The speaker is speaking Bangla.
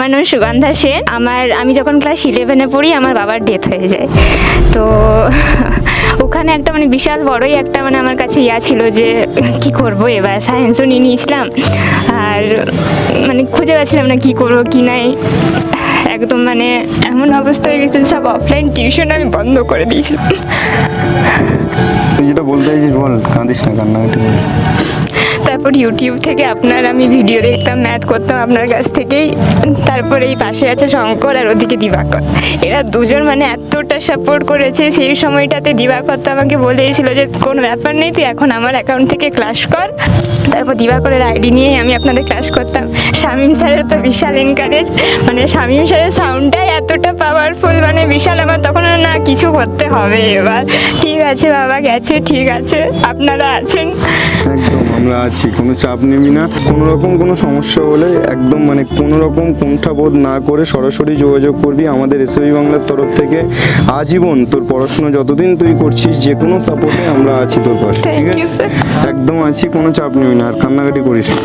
আমার নাম সুগন্ধা সেন, আমার, আমি যখন ক্লাস ইলেভেনে পড়ি, আমার বাবার ডেথ হয়ে যায়। তো ওখানে একটা মানে বিশাল বড়ই একটা মানে আমার কাছে ইয়া ছিল যে কি করব এবার? সায়েন্সও নিয়ে নিয়েছিলাম। আর মানে খুঁজে পাচ্ছিলাম না কি করব, কি নাই। একদম মানে এমন অবস্থা হয়ে গেছিল, সব অফলাইন টিউশন আমি বন্ধ করে দিয়েছিলাম। বলতে চাইছিস বল, কাঁদিস না কান্নাকাটি করিস না। তারপর ইউটিউব থেকে আপনার আমি ভিডিও দেখতাম ম্যাথ করতাম আপনার কাছ থেকেই। তারপরে এই পাশে আছে শঙ্কর আর ওদিকে দিবাকর। এরা দুজন মানে এতটা সাপোর্ট করেছে, সেই সময়টাতে দিবাকর তো আমাকে বলেছিল যে, কোনো ব্যাপার নেই, তুই এখন আমার অ্যাকাউন্ট থেকে ক্লাস কর। তারপর দিবাকরের আইডি নিয়ে আমি আপনাদের ক্লাস করতাম। শামীম স্যারের তো বিশাল এনকারেজ মানে শামীম স্যারের সাউন্ডটাই এতটা পাওয়ারফুল মানে বিশাল আমার, তখন না, কিছু করতে হবে এবার। ঠিক আছে বাবা গেছে ঠিক আছে। আপনারা আছেন? একদম আমরা আছি কোনো চাপ নিবি না কোনো রকম কোনো সমস্যা হলে একদম মানে কোনো রকম কুণ্ঠাবোধ না করে সরাসরি যোগাযোগ করবি আমাদের এসবি বাংলার তরফ থেকে। আজীবন তোর পড়াশোনা যতদিন তুই করছিস যে কোনো সাপোর্টে আমরা আছি তোর পাশে ঠিক আছে. একদম আছি কোনো চাপ নিবি না আর কান্নাকাটি করিস না।